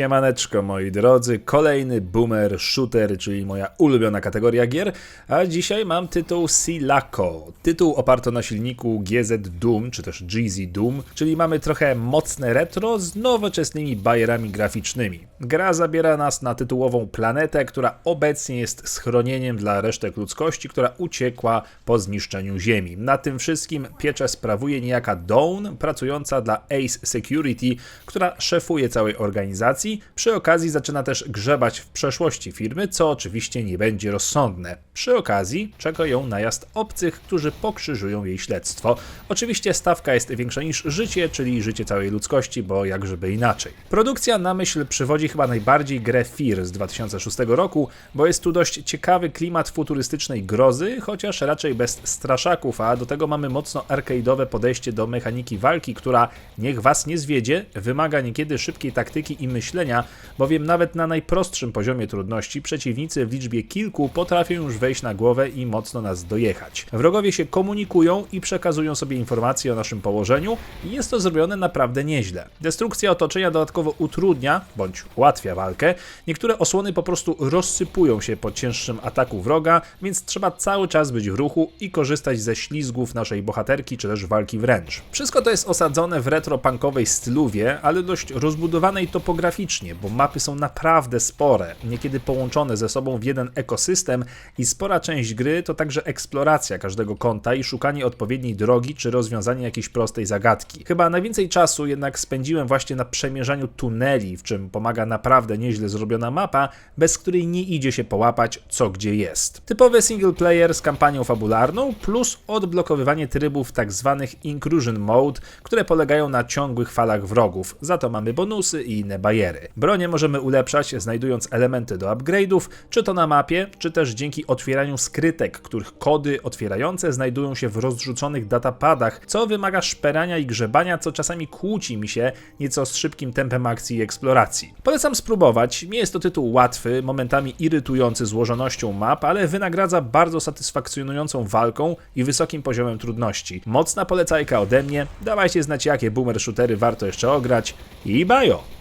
Siemaneczko moi drodzy, kolejny boomer shooter, czyli moja ulubiona kategoria gier, a dzisiaj mam tytuł Silako. Tytuł oparty na silniku GZ Doom, czy też GZ Doom, czyli mamy trochę mocne retro z nowoczesnymi bajerami graficznymi. Gra zabiera nas na tytułową planetę, która obecnie jest schronieniem dla resztek ludzkości, która uciekła po zniszczeniu Ziemi. Na tym wszystkim pieczę sprawuje niejaka Dawn, pracująca dla Ace Security, która szefuje całej organizacji. Przy okazji zaczyna też grzebać w przeszłości firmy, co oczywiście nie będzie rozsądne. Przy okazji czeka ją najazd obcych, którzy pokrzyżują jej śledztwo. Oczywiście stawka jest większa niż życie, czyli życie całej ludzkości, bo jakżeby inaczej. Produkcja na myśl przywodzi chyba najbardziej grę Fear z 2006 roku, bo jest tu dość ciekawy klimat futurystycznej grozy, chociaż raczej bez straszaków, a do tego mamy mocno arcade'owe podejście do mechaniki walki, która, niech was nie zwiedzie, wymaga niekiedy szybkiej taktyki i myślenia, bowiem nawet na najprostszym poziomie trudności przeciwnicy w liczbie kilku potrafią już wejść na głowę i mocno nas dojechać. Wrogowie się komunikują i przekazują sobie informacje o naszym położeniu i jest to zrobione naprawdę nieźle. Destrukcja otoczenia dodatkowo utrudnia, bądź ułatwia walkę, niektóre osłony po prostu rozsypują się po cięższym ataku wroga, więc trzeba cały czas być w ruchu i korzystać ze ślizgów naszej bohaterki, czy też walki wręcz. Wszystko to jest osadzone w retro-punkowej styluwie, ale dość rozbudowanej bo mapy są naprawdę spore, niekiedy połączone ze sobą w jeden ekosystem i spora część gry to także eksploracja każdego kąta i szukanie odpowiedniej drogi czy rozwiązanie jakiejś prostej zagadki. Chyba najwięcej czasu jednak spędziłem właśnie na przemierzaniu tuneli, w czym pomaga naprawdę nieźle zrobiona mapa, bez której nie idzie się połapać co gdzie jest. Typowy single player z kampanią fabularną plus odblokowywanie trybów tzw. inclusion mode, które polegają na ciągłych falach wrogów. Za to mamy bonusy i inne Bronie możemy ulepszać znajdując elementy do upgrade'ów, czy to na mapie, czy też dzięki otwieraniu skrytek, których kody otwierające znajdują się w rozrzuconych datapadach, co wymaga szperania i grzebania, co czasami kłóci mi się nieco z szybkim tempem akcji i eksploracji. Polecam spróbować, nie jest to tytuł łatwy, momentami irytujący złożonością map, ale wynagradza bardzo satysfakcjonującą walką i wysokim poziomem trudności. Mocna polecajka ode mnie, dawajcie znać jakie boomer shootery warto jeszcze ograć i bajo!